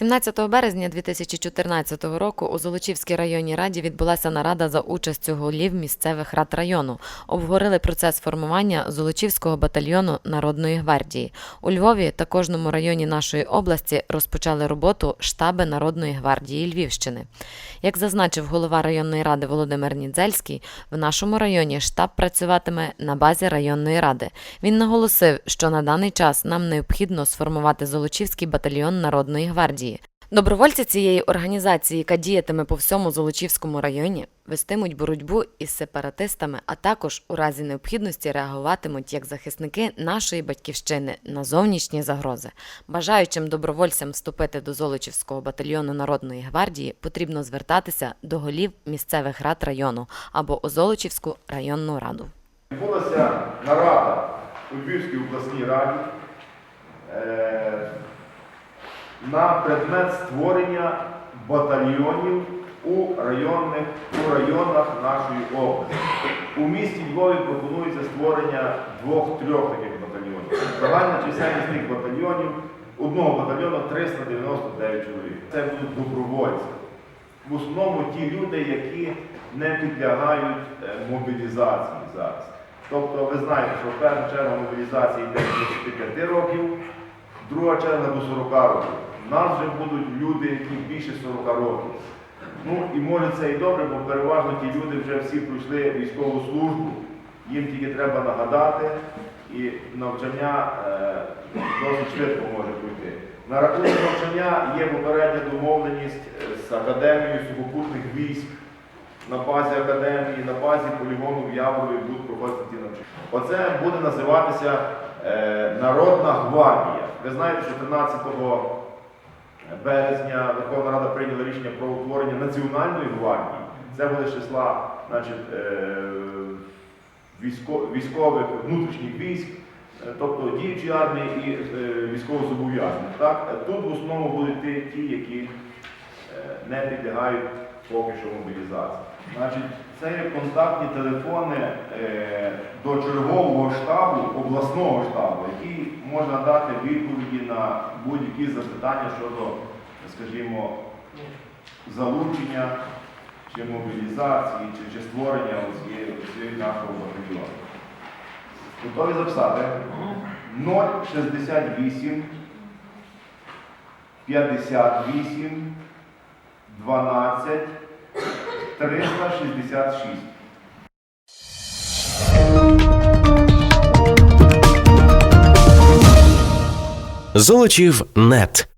17 березня 2014 року у Золочівській районній раді відбулася нарада за участю голів місцевих рад району. Обговорили процес формування Золочівського батальйону Народної гвардії. У Львові та кожному районі нашої області розпочали роботу штаби Народної гвардії Львівщини. Як зазначив голова районної ради Володимир Нідзельський, в нашому районі штаб працюватиме на базі районної ради. Він наголосив, що на даний час нам необхідно сформувати Золочівський батальйон Народної гвардії. Добровольці цієї організації, яка діятиме по всьому Золочівському районі, вестимуть боротьбу із сепаратистами, а також у разі необхідності реагуватимуть як захисники нашої батьківщини на зовнішні загрози. Бажаючим добровольцям вступити до Золочівського батальйону Народної гвардії потрібно звертатися до голів місцевих рад району або у Золочівську районну раду. Відбулася нарада у Львівській обласній раді е, на предмет створення батальйонів у, районних, у районах нашої області. У місті Львові пропонується створення двох-трьох таких батальйонів. Загальна чисельність тих батальйонів, одного батальйону 399 чоловік. Це будуть добровольці. В основному ті люди, які не підлягають е, мобілізації зараз. Тобто ви знаєте, що перша черга мобілізації йде з 25 років, друга черга до 40 років. Нас вже будуть люди, які більше 40 років. Ну і може це і добре, бо переважно ті люди вже всі пройшли військову службу, їм тільки треба нагадати, і навчання е, досить швидко може пройти. На рахунок навчання є попередня домовленість е, з Академією сухопутних військ на базі академії, на базі полігону в Яворові будуть проходити ті навчання. Оце буде називатися е, Народна гвардія. Ви знаєте, що 13 березня Верховна Рада прийняла рішення про утворення Національної гвардії. Це були числа значить, е, військових внутрішніх військ, е, тобто діючі армії і е, військовозобов'язаних. Тут в основному будуть ті, які не підлягають поки що мобілізації. Значить, це є контактні телефони е, до чергового штабу, обласного штабу, який може надати відповіді на будь-які запитання щодо, скажімо, залучення чи мобілізації, чи, чи створення цієї нашого батальйону. Готові записати? 068 58 12 366. Золочів нет.